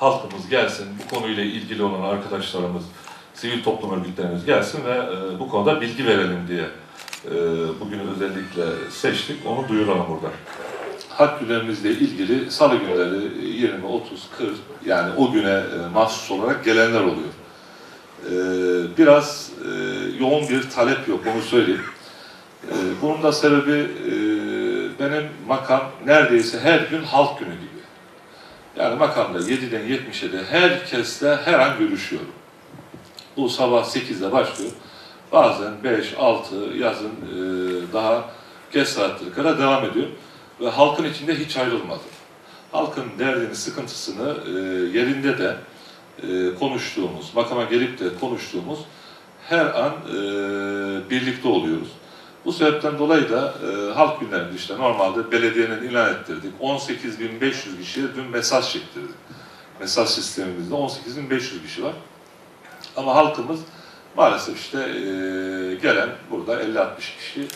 halkımız gelsin, bu konuyla ilgili olan arkadaşlarımız, sivil toplum örgütlerimiz gelsin ve e, bu konuda bilgi verelim diye e, bugün özellikle seçtik. Onu duyuralım burada. Hak günlerimizle ilgili salı günleri 20, 30, 40 yani o güne e, mahsus olarak gelenler oluyor. E, biraz e, yoğun bir talep yok, onu söyleyeyim. E, bunun da sebebi e, benim makam neredeyse her gün halk günü gibi. Yani makamda 7'den 70'e de herkesle her an görüşüyorum. Bu sabah 8'de başlıyor. Bazen 5, 6, yazın e, daha geç saatlere kadar devam ediyor. Ve halkın içinde hiç ayrılmadı. Halkın derdini, sıkıntısını e, yerinde de e, konuştuğumuz, makama gelip de konuştuğumuz her an birlikte oluyoruz. Bu sebepten dolayı da e, halk günlerinde işte normalde belediyenin ilan ettirdik. 18.500 kişiye dün mesaj çektirdik. Mesaj sistemimizde 18.500 kişi var. Ama halkımız maalesef işte e, gelen burada 50-60 kişi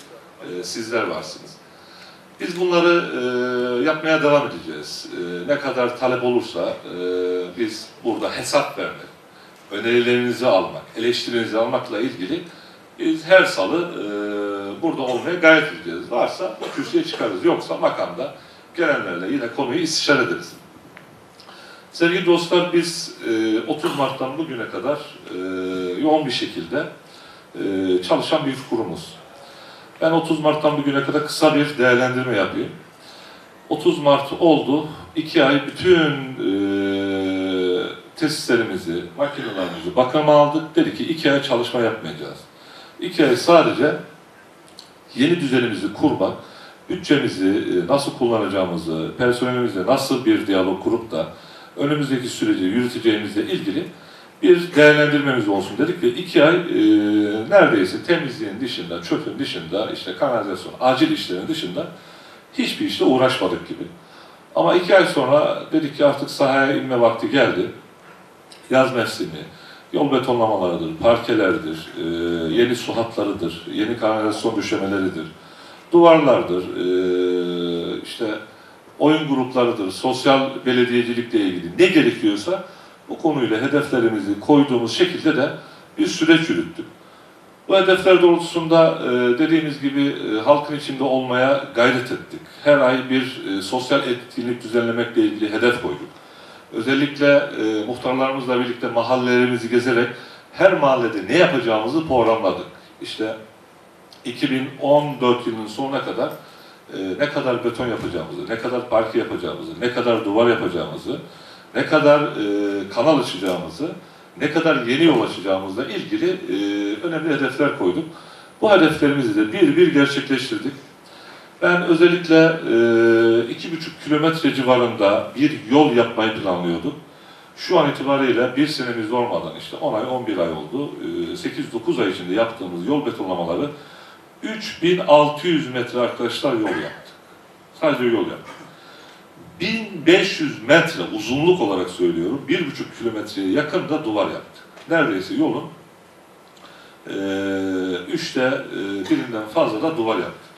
e, sizler varsınız. Biz bunları e, yapmaya devam edeceğiz. E, ne kadar talep olursa e, biz burada hesap vermek, önerilerinizi almak, eleştirinizi almakla ilgili biz her salı e, burada olmaya gayret edeceğiz. Varsa kürsüye çıkarız. Yoksa makamda gelenlerle yine konuyu istişare ederiz. Sevgili dostlar biz e, 30 Mart'tan bugüne kadar e, yoğun bir şekilde e, çalışan bir kurumuz. Ben 30 Mart'tan bugüne kadar kısa bir değerlendirme yapayım. 30 Mart oldu. iki ay bütün e, tesislerimizi, makinelerimizi bakıma aldık. Dedi ki iki ay çalışma yapmayacağız. İki ay sadece yeni düzenimizi kurmak, bütçemizi e, nasıl kullanacağımızı, personelimizle nasıl bir diyalog kurup da önümüzdeki süreci yürüteceğimizle ilgili bir değerlendirmemiz olsun dedik ve iki ay e, neredeyse temizliğin dışında, çöpün dışında, işte kanalizasyon, acil işlerin dışında hiçbir işle uğraşmadık gibi. Ama iki ay sonra dedik ki artık sahaya inme vakti geldi. Yaz mevsimi, yol betonlamalarıdır, parkelerdir, e, yeni su hatlarıdır, yeni kanalizasyon düşemeleridir, duvarlardır, e, işte oyun gruplarıdır, sosyal belediyecilikle ilgili ne gerekiyorsa bu konuyla hedeflerimizi koyduğumuz şekilde de bir süreç yürüttük. Bu hedefler doğrultusunda e, dediğimiz gibi e, halkın içinde olmaya gayret ettik. Her ay bir e, sosyal etkinlik düzenlemekle ilgili hedef koyduk. Özellikle e, muhtarlarımızla birlikte mahallelerimizi gezerek her mahallede ne yapacağımızı programladık. İşte 2014 yılının sonuna kadar e, ne kadar beton yapacağımızı, ne kadar parke yapacağımızı, ne kadar duvar yapacağımızı, ne kadar e, kanal açacağımızı, ne kadar yeni yol açacağımızla ilgili e, önemli hedefler koyduk. Bu hedeflerimizi de bir bir gerçekleştirdik. Ben özellikle e, iki buçuk kilometre civarında bir yol yapmayı planlıyordum. Şu an itibariyle bir senemiz olmadan işte 10 ay, 11 ay oldu. E, 8-9 ay içinde yaptığımız yol betonlamaları 3600 metre arkadaşlar yol yaptık. Sadece yol yaptık. 1500 metre uzunluk olarak söylüyorum, 1,5 kilometreye yakın da duvar yaptık. Neredeyse yolun e, üçte e, birinden fazla da duvar yaptık.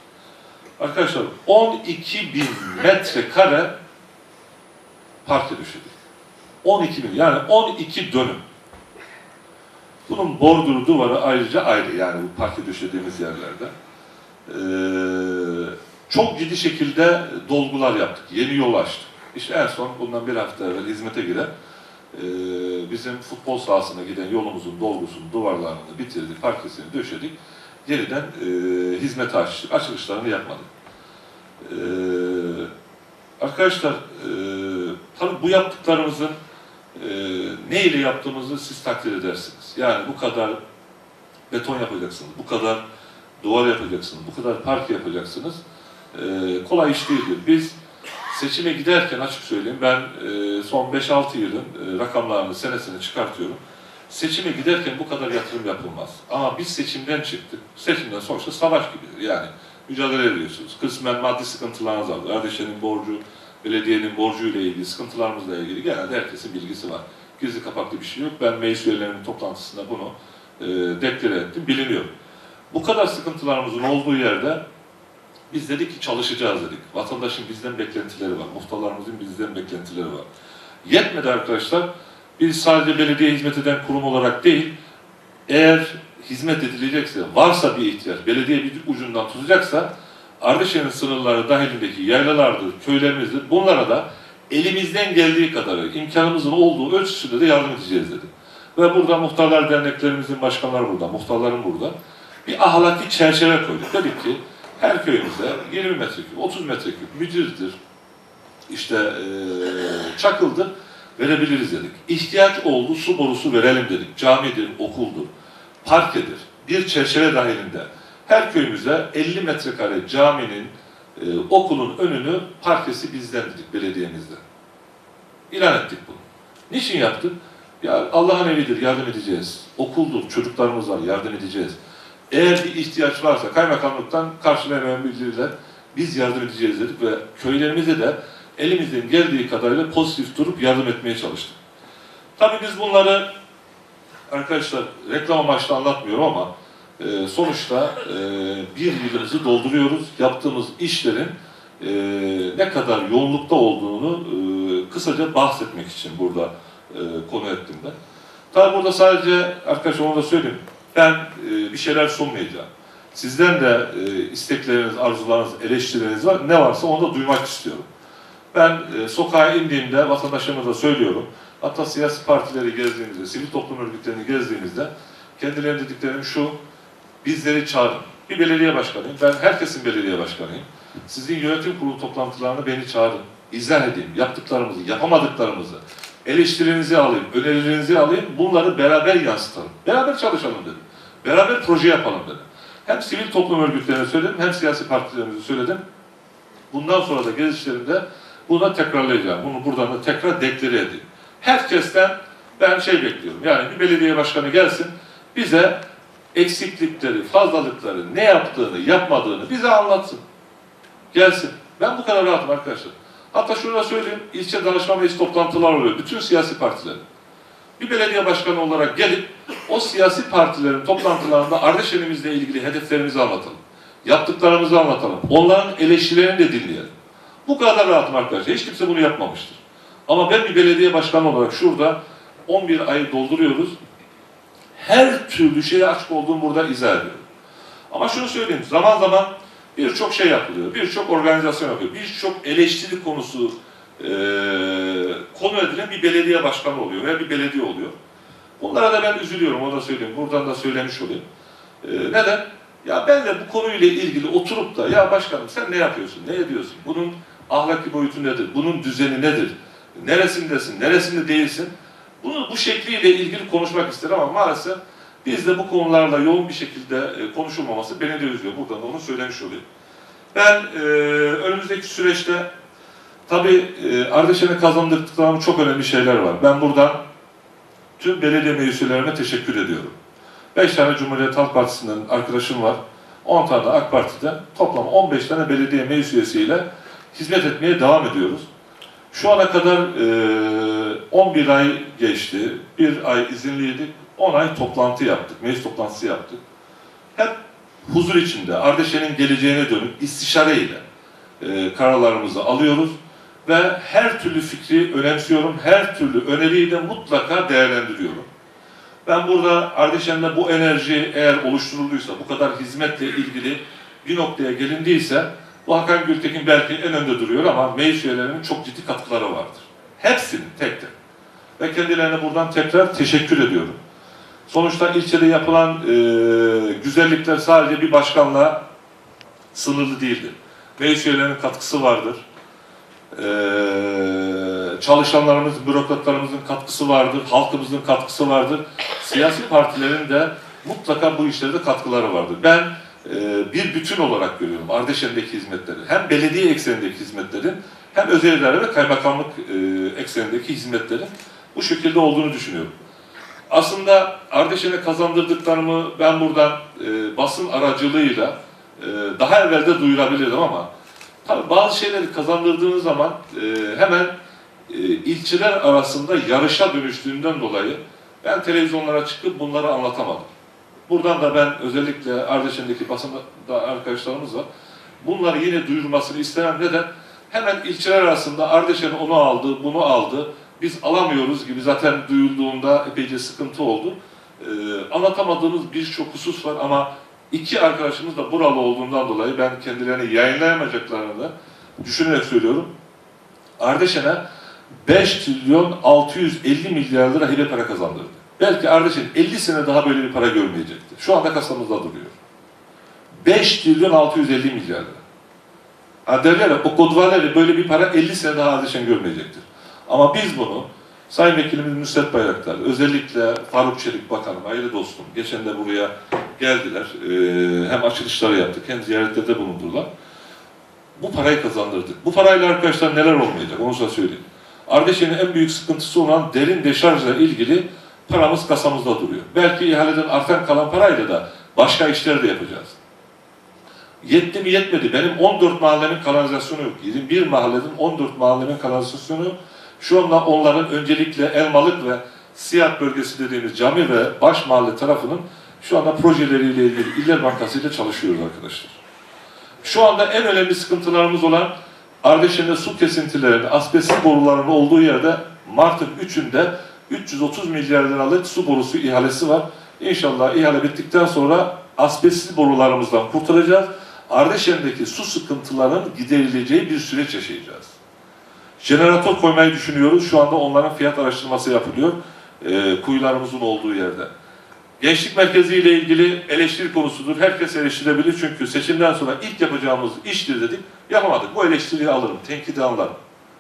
Arkadaşlar 12 bin metrekare parke düşürdük. 12 bin yani 12 dönüm. Bunun borduru duvarı ayrıca ayrı yani bu parke döşediğimiz yerlerde. Ee, çok ciddi şekilde dolgular yaptık. Yeni yol açtık. İşte en son bundan bir hafta evvel hizmete giren e, bizim futbol sahasına giden yolumuzun dolgusunu, duvarlarını bitirdik, parkesini döşedik. Yeniden e, hizmete açtık. Açılışlarını yapmadık. Ee, arkadaşlar e, tabii bu yaptıklarımızın e, ne ile yaptığımızı siz takdir edersiniz. Yani bu kadar beton yapacaksınız, bu kadar duvar yapacaksınız, bu kadar park yapacaksınız. E, kolay iş değildir. Biz seçime giderken açık söyleyeyim, ben e, son 5-6 yılın e, rakamlarını, senesini çıkartıyorum. Seçime giderken bu kadar yatırım yapılmaz. Ama biz seçimden çıktık. Seçimden sonuçta savaş gibidir. Yani mücadele ediyorsunuz. Kısmen maddi sıkıntılarınız var. Erdeşen'in borcu, belediyenin borcu ile ilgili sıkıntılarımızla ilgili genelde herkesin bilgisi var. Gizli kapaklı bir şey yok. Ben meclis üyelerinin toplantısında bunu e, deklare ettim, biliniyor. Bu kadar sıkıntılarımızın olduğu yerde biz dedik ki çalışacağız dedik. Vatandaşın bizden beklentileri var, muhtarlarımızın bizden beklentileri var. Yetmedi arkadaşlar. Biz sadece belediye hizmet eden kurum olarak değil, eğer hizmet edilecekse, varsa bir ihtiyaç, belediye bir ucundan tutacaksa, Ardışehir'in sınırları dahilindeki yaylalardır, köylerimizdir, bunlara da elimizden geldiği kadarı, imkanımızın olduğu ölçüsünde de yardım edeceğiz dedi. Ve burada muhtarlar derneklerimizin başkanları burada, muhtarların burada. Bir ahlaki çerçeve koyduk. Dedik ki her köyümüzde 20 metreküp, 30 metreküp müdürdir, işte eee çakıldır verebiliriz dedik. İhtiyaç oldu su borusu verelim dedik. Camidir, okuldur, parkedir. Bir çerçeve dahilinde her köyümüze 50 metrekare caminin, e, okulun önünü parkesi bizden dedik belediyemizden. İlan ettik bunu. Niçin yaptık? Ya Allah'ın evidir, yardım edeceğiz. Okuldur, çocuklarımız var, yardım edeceğiz. Eğer bir ihtiyaç varsa kaymakamlıktan karşılayan bildirirler. Biz yardım edeceğiz dedik ve köylerimize de elimizden geldiği kadarıyla pozitif durup yardım etmeye çalıştık. Tabii biz bunları arkadaşlar reklam amaçlı anlatmıyorum ama e, sonuçta e, bir yılımızı dolduruyoruz. Yaptığımız işlerin e, ne kadar yoğunlukta olduğunu e, kısaca bahsetmek için burada e, konu ettim ben. Tabii burada sadece arkadaşlar onu da söyleyeyim. Ben e, bir şeyler sunmayacağım. Sizden de e, istekleriniz, arzularınız, eleştirileriniz var. Ne varsa onu da duymak istiyorum. Ben e, sokağa indiğimde vatandaşlarıma söylüyorum. Hatta siyasi partileri gezdiğimizde, sivil toplum örgütlerini gezdiğimizde kendilerine dediklerim şu, bizleri çağırın. Bir belediye başkanıyım, ben herkesin belediye başkanıyım. Sizin yönetim kurulu toplantılarına beni çağırın. İzah edeyim, yaptıklarımızı, yapamadıklarımızı, eleştirinizi alayım, önerilerinizi alayım, bunları beraber yansıtalım. Beraber çalışalım dedim. Beraber proje yapalım dedim. Hem sivil toplum örgütlerine söyledim, hem siyasi partilerimize söyledim. Bundan sonra da gezişlerimde bunu da tekrarlayacağım. Bunu buradan da tekrar deklare edeyim. Herkesten ben şey bekliyorum. Yani bir belediye başkanı gelsin, bize eksiklikleri, fazlalıkları, ne yaptığını, yapmadığını bize anlatsın. Gelsin. Ben bu kadar rahatım arkadaşlar. Hatta şunu da söyleyeyim, ilçe danışma meclis toplantılar oluyor. Bütün siyasi partilerin. Bir belediye başkanı olarak gelip o siyasi partilerin toplantılarında Ardeşen'imizle ilgili hedeflerimizi anlatalım. Yaptıklarımızı anlatalım. Onların eleştirilerini de dinleyelim. Bu kadar rahatım arkadaşlar. Hiç kimse bunu yapmamıştır. Ama ben bir belediye başkanı olarak şurada 11 ayı dolduruyoruz. Her türlü şeye açık olduğumu burada izah ediyorum. Ama şunu söyleyeyim. Zaman zaman birçok şey yapılıyor. Birçok organizasyon yapıyor. Birçok eleştiri konusu eee konu edilen bir belediye başkanı oluyor veya bir belediye oluyor. Bunlara da ben üzülüyorum. Onu da söyleyeyim. Buradan da söylemiş olayım. Eee, neden? Ya ben de bu konuyla ilgili oturup da ya başkanım sen ne yapıyorsun, ne ediyorsun? Bunun ahlaki boyutu nedir? Bunun düzeni nedir? Neresindesin, neresinde değilsin? Bunu bu şekliyle ilgili konuşmak isterim ama maalesef bizde bu konularla yoğun bir şekilde e, konuşulmaması beni de üzüyor. Buradan da onu söylemiş olayım. Ben e, önümüzdeki süreçte tabii e, Ardeşen'e kazandırdıklarım çok önemli şeyler var. Ben buradan tüm belediye meclislerine teşekkür ediyorum. 5 tane Cumhuriyet Halk Partisi'nden arkadaşım var. 10 tane AK Parti'den toplam 15 tane belediye meclis üyesiyle hizmet etmeye devam ediyoruz. Şu ana kadar e, 11 ay geçti. Bir ay izinliydik. 10 ay toplantı yaptık. Meclis toplantısı yaptık. Hep huzur içinde, Ardeşen'in geleceğine dönük istişare ile e, kararlarımızı alıyoruz. Ve her türlü fikri önemsiyorum. Her türlü öneriyi de mutlaka değerlendiriyorum. Ben burada Ardeşen'de bu enerji eğer oluşturulduysa, bu kadar hizmetle ilgili bir noktaya gelindiyse, bu Hakan Gültekin belki en önde duruyor ama meclis üyelerinin çok ciddi katkıları vardır. Hepsinin tek tek. Ve kendilerine buradan tekrar teşekkür ediyorum. Sonuçta ilçede yapılan e, güzellikler sadece bir başkanla sınırlı değildir. Meclis üyelerinin katkısı vardır. E, çalışanlarımız, bürokratlarımızın katkısı vardır, halkımızın katkısı vardır. Siyasi partilerin de mutlaka bu işlerde katkıları vardır. Ben bir bütün olarak görüyorum Ardeşen'deki hizmetleri. Hem belediye eksenindeki hizmetlerin hem özel ve kaymakamlık e, eksenindeki hizmetlerin bu şekilde olduğunu düşünüyorum. Aslında Ardeşen'e kazandırdıklarımı ben buradan e, basın aracılığıyla e, daha evvel de duyurabilirdim ama tabii bazı şeyleri kazandırdığınız zaman e, hemen e, ilçeler arasında yarışa dönüştüğünden dolayı ben televizyonlara çıkıp bunları anlatamadım. Buradan da ben özellikle Ardeşen'deki basında arkadaşlarımız var. Bunları yine duyurmasını istemem. Neden? Hemen ilçeler arasında Ardeşen onu aldı, bunu aldı. biz alamıyoruz gibi zaten duyulduğunda epeyce sıkıntı oldu. Ee, anlatamadığımız birçok husus var ama iki arkadaşımız da buralı olduğundan dolayı ben kendilerini yayınlayamayacaklarını da düşünerek söylüyorum. Ardeşen'e 5 trilyon 650 milyar lira hibe para kazandırdı. Belki Ardeşen 50 sene daha böyle bir para görmeyecekti. Şu anda kasamızda duruyor. 5 trilyon 650 milyar lira. Derler ya, o kodvarlarla böyle bir para 50 sene daha Ardeşen görmeyecektir. Ama biz bunu Sayın Vekilimiz Nusret Bayraktar, özellikle Faruk Çelik Bakanım, aile dostum, geçen de buraya geldiler. Ee, hem açılışları yaptık hem ziyaretlerde bulundular. Bu parayı kazandırdık. Bu parayla arkadaşlar neler olmayacak onu size söyleyeyim. Ardeşen'in en büyük sıkıntısı olan derin deşarjla ilgili paramız kasamızda duruyor. Belki ihaleden artan kalan parayla da başka işler de yapacağız. Yetti mi yetmedi. Benim 14 mahallemin kanalizasyonu yok. 21 mahallenin 14 mahallemin kanalizasyonu. Şu anda onların öncelikle Elmalık ve Siyah bölgesi dediğimiz cami ve baş mahalle tarafının şu anda projeleriyle ilgili İller Bankası ile çalışıyoruz arkadaşlar. Şu anda en önemli sıkıntılarımız olan Ardeşen'de su kesintilerinin, asbestli boruların olduğu yerde Mart'ın 3'ünde 330 milyar liralık su borusu ihalesi var. İnşallah ihale bittikten sonra asbestli borularımızdan kurtaracağız. Ardeşen'deki su sıkıntılarının giderileceği bir süreç yaşayacağız. Jeneratör koymayı düşünüyoruz. Şu anda onların fiyat araştırması yapılıyor. E, kuyularımızın olduğu yerde. Gençlik merkezi ile ilgili eleştiri konusudur. Herkes eleştirebilir çünkü seçimden sonra ilk yapacağımız iştir dedik. Yapamadık. Bu eleştiriyi alırım, tenkidi alırım.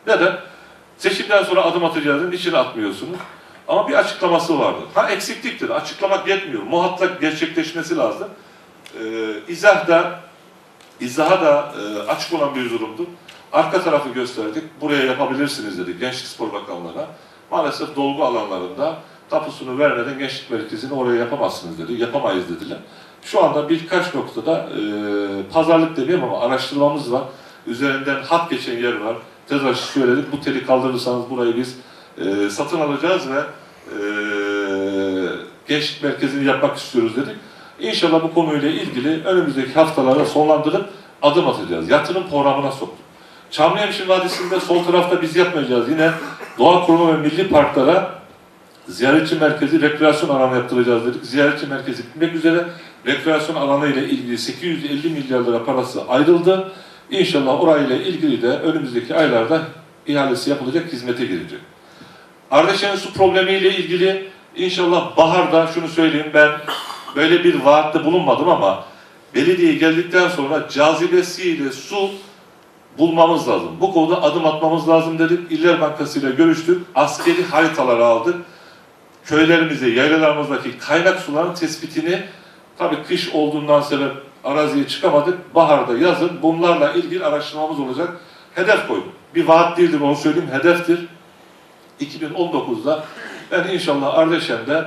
Neden? Seçimden sonra adım atacağız. Niçin atmıyorsunuz? Ama bir açıklaması vardı. Ha eksikliktir. Açıklamak yetmiyor. Muhakkak gerçekleşmesi lazım. Ee, izah da izaha da e, açık olan bir durumdu. Arka tarafı gösterdik. Buraya yapabilirsiniz dedik Gençlik Spor Bakanlığı'na. Maalesef dolgu alanlarında tapusunu vermeden gençlik merkezini oraya yapamazsınız dedi. Yapamayız dediler. Şu anda birkaç noktada e, pazarlık demiyorum ama araştırmamız var. Üzerinden hat geçen yer var. Tezahür söyledik. Bu teli kaldırırsanız burayı biz e, satın alacağız ve e, gençlik merkezini yapmak istiyoruz dedik. İnşallah bu konuyla ilgili önümüzdeki haftalarda sonlandırıp adım atacağız. Yatırım programına soktuk. Çamlıhemşin Vadisi'nde sol tarafta biz yapmayacağız. Yine Doğa Kurumu ve Milli Parklara ziyaretçi merkezi, rekreasyon alanı yaptıracağız dedik. Ziyaretçi merkezi bitmek üzere rekreasyon alanı ile ilgili 850 milyar lira parası ayrıldı. İnşallah orayla ilgili de önümüzdeki aylarda ihalesi yapılacak, hizmete girecek. Ardeşen'in su problemiyle ilgili inşallah baharda şunu söyleyeyim ben böyle bir vaatte bulunmadım ama belediye geldikten sonra cazibesiyle su bulmamız lazım. Bu konuda adım atmamız lazım dedik. İller Bankası ile görüştük. Askeri haritaları aldık. Köylerimize, yaylalarımızdaki kaynak suların tespitini tabii kış olduğundan sebep araziye çıkamadık. Baharda, yazın bunlarla ilgili araştırmamız olacak. Hedef koyduk. Bir vaat değildir onu söyleyeyim. Hedeftir. 2019'da ben inşallah Ardeşen'de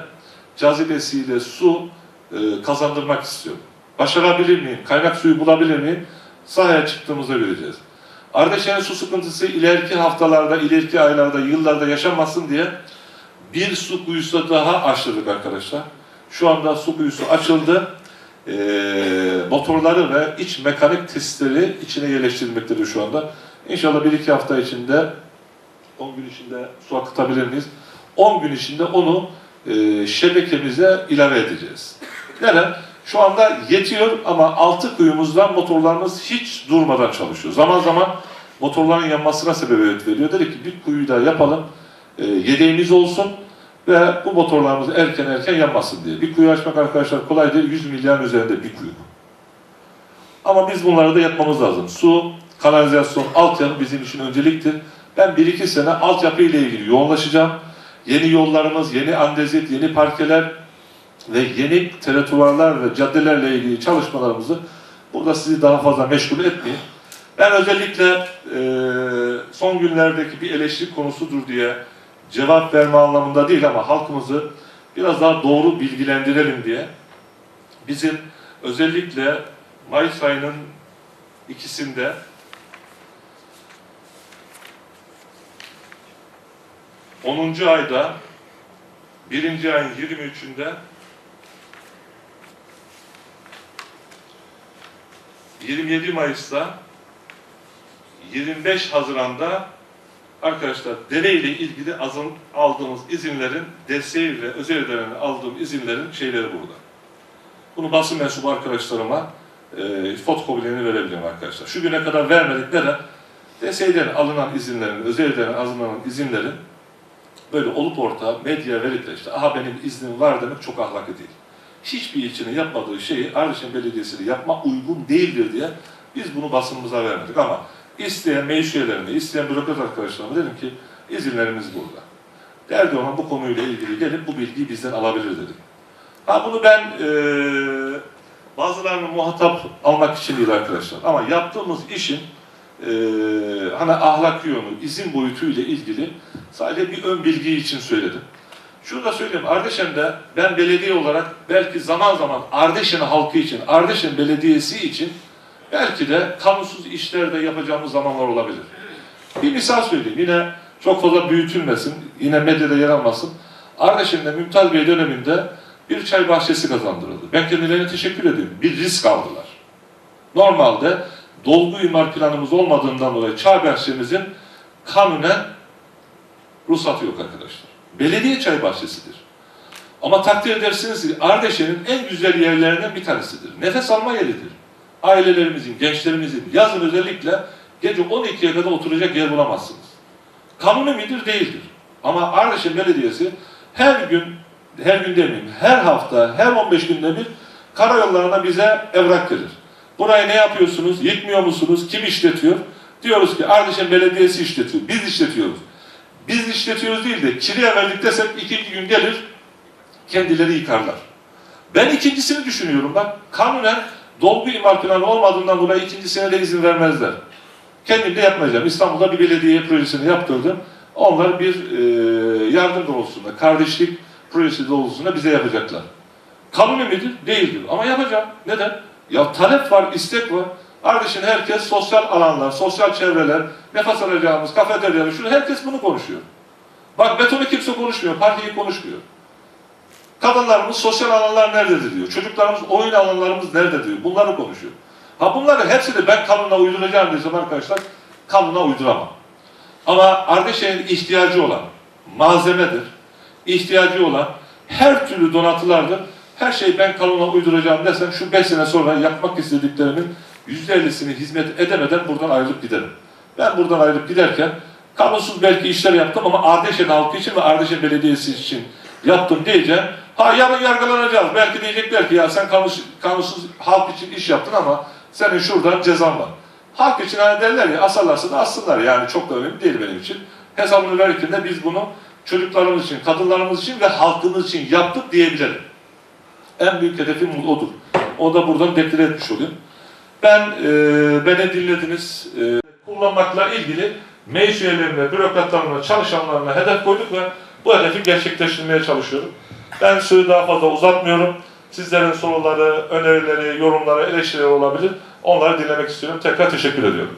cazibesiyle su e, kazandırmak istiyorum. Başarabilir miyim? Kaynak suyu bulabilir miyim? Sahaya çıktığımızda göreceğiz. Ardeşen'in su sıkıntısı ileriki haftalarda, ileriki aylarda, yıllarda yaşanmasın diye bir su kuyusu daha açtırdık arkadaşlar. Şu anda su kuyusu açıldı. Ee, motorları ve iç mekanik testleri içine yerleştirilmektedir şu anda. İnşallah bir iki hafta içinde 10 gün içinde su akıtabilir miyiz? 10 gün içinde onu e, şebekemize ilave edeceğiz. Neden? Şu anda yetiyor ama altı kuyumuzdan motorlarımız hiç durmadan çalışıyor. Zaman zaman motorların yanmasına sebebiyet veriyor. Dedik ki bir kuyu daha yapalım, e, yedeğimiz olsun ve bu motorlarımız erken erken yanmasın diye. Bir kuyu açmak arkadaşlar kolay değil, 100 milyarın üzerinde bir kuyu. Ama biz bunları da yapmamız lazım. Su, kanalizasyon, altyapı bizim için önceliktir. Ben bir iki sene altyapı ile ilgili yoğunlaşacağım. Yeni yollarımız, yeni andezit, yeni parkeler ve yeni teletuvarlar ve caddelerle ilgili çalışmalarımızı burada sizi daha fazla meşgul etmeyeyim. Ben özellikle e, son günlerdeki bir eleştiri konusudur diye cevap verme anlamında değil ama halkımızı biraz daha doğru bilgilendirelim diye bizim özellikle Mayıs ayının ikisinde 10. ayda birinci ayın 23'ünde 27 Mayıs'ta 25 Haziran'da Arkadaşlar dere ile ilgili azın aldığımız izinlerin desteği ve özel idareden aldığım izinlerin şeyleri burada. Bunu basın mensubu arkadaşlarıma e, fotokopilerini verebilirim arkadaşlar. Şu güne kadar vermedikleri DSİ'den alınan izinlerin, özel idareden alınan izinlerin böyle olup orta medya verip de işte aha benim iznim var demek çok ahlaklı değil. Hiçbir ilçinin yapmadığı şeyi Ardeşen Belediyesi'yle yapma uygun değildir diye biz bunu basınımıza vermedik ama isteyen meclis üyelerine, isteyen bürokrat arkadaşlarıma dedim ki izinlerimiz burada. Derdi olan bu konuyla ilgili gelip bu bilgiyi bizden alabilir dedim. Ha bunu ben eee bazılarını muhatap almak için değil arkadaşlar ama yaptığımız işin eee hani ahlak yönü, izin boyutuyla ilgili sadece bir ön bilgi için söyledim. Şunu da söyleyeyim, Ardeşen'de ben belediye olarak belki zaman zaman Ardeşen halkı için, Ardeşen Belediyesi için belki de kanunsuz işler de yapacağımız zamanlar olabilir. Bir misal söyleyeyim, yine çok fazla büyütülmesin, yine medyada yer almasın. Ardeşen'de Mümtaz Bey döneminde bir çay bahçesi kazandırıldı. Ben kendilerine teşekkür ediyorum. Bir risk aldılar. Normalde dolgu imar planımız olmadığından dolayı çay bahçemizin kanunen ruhsatı yok arkadaşlar. Belediye çay bahçesidir. Ama takdir edersiniz ki Ardeşen'in en güzel yerlerinden bir tanesidir. Nefes alma yeridir. Ailelerimizin, gençlerimizin yazın özellikle gece 12'ye kadar oturacak yer bulamazsınız. Kanuni midir? Değildir. Ama Ardeşen Belediyesi her gün, her gün demeyeyim, her hafta, her 15 günde bir karayollarına bize evrak verir. Burayı ne yapıyorsunuz? Yıkmıyor musunuz? Kim işletiyor? Diyoruz ki Ardeşen Belediyesi işletiyor. Biz işletiyoruz. Biz işletiyoruz değil de kiraya verdik desek ikinci gün gelir kendileri yıkarlar. Ben ikincisini düşünüyorum. Bak kanunen dolgu imar planı olmadığından dolayı ikincisine de izin vermezler. Kendim de yapmayacağım. İstanbul'da bir belediye projesini yaptırdım. Onlar bir e, yardım doğrultusunda, kardeşlik projesi doğrultusunda bize yapacaklar. Kanuni midir? Değildir. Ama yapacağım. Neden? Ya talep var, istek var. Kardeşin herkes sosyal alanlar, sosyal çevreler, nefes alacağımız kafeteryalar, şunu herkes bunu konuşuyor. Bak betonu kimse konuşmuyor, partiyi konuşmuyor. Kadınlarımız sosyal alanlar nerededir diyor. Çocuklarımız oyun alanlarımız nerede diyor. Bunları konuşuyor. Ha bunları hepsini ben kanuna uyduracağım desem arkadaşlar kanuna uyduramam. Ama Ardeşen'in ihtiyacı olan malzemedir, ihtiyacı olan her türlü donatılardır. Her şeyi ben kanuna uyduracağım desem şu beş sene sonra yapmak istediklerimin yüzde ellisini hizmet edemeden buradan ayrılıp giderim. Ben buradan ayrılıp giderken kanunsuz belki işler yaptım ama Ardeşen halkı için ve Ardeşen Belediyesi için yaptım diyeceğim. Ha yarın yargılanacağız. Belki diyecekler ki ya sen kanunsuz, halk için iş yaptın ama senin şuradan cezan var. Halk için hani derler ya asarlarsa da assınlar yani çok da önemli değil benim için. Hesabını verirken de biz bunu çocuklarımız için, kadınlarımız için ve halkımız için yaptık diyebilirim. En büyük hedefim odur. O da buradan deklar etmiş olayım. Ben e, beni dinlediniz. E, kullanmakla ilgili meclis üyelerine, bürokratlarına, çalışanlarına hedef koyduk ve bu hedefi gerçekleştirmeye çalışıyorum. Ben sözü daha fazla uzatmıyorum. Sizlerin soruları, önerileri, yorumları, eleştirileri olabilir. Onları dinlemek istiyorum. Tekrar teşekkür ediyorum.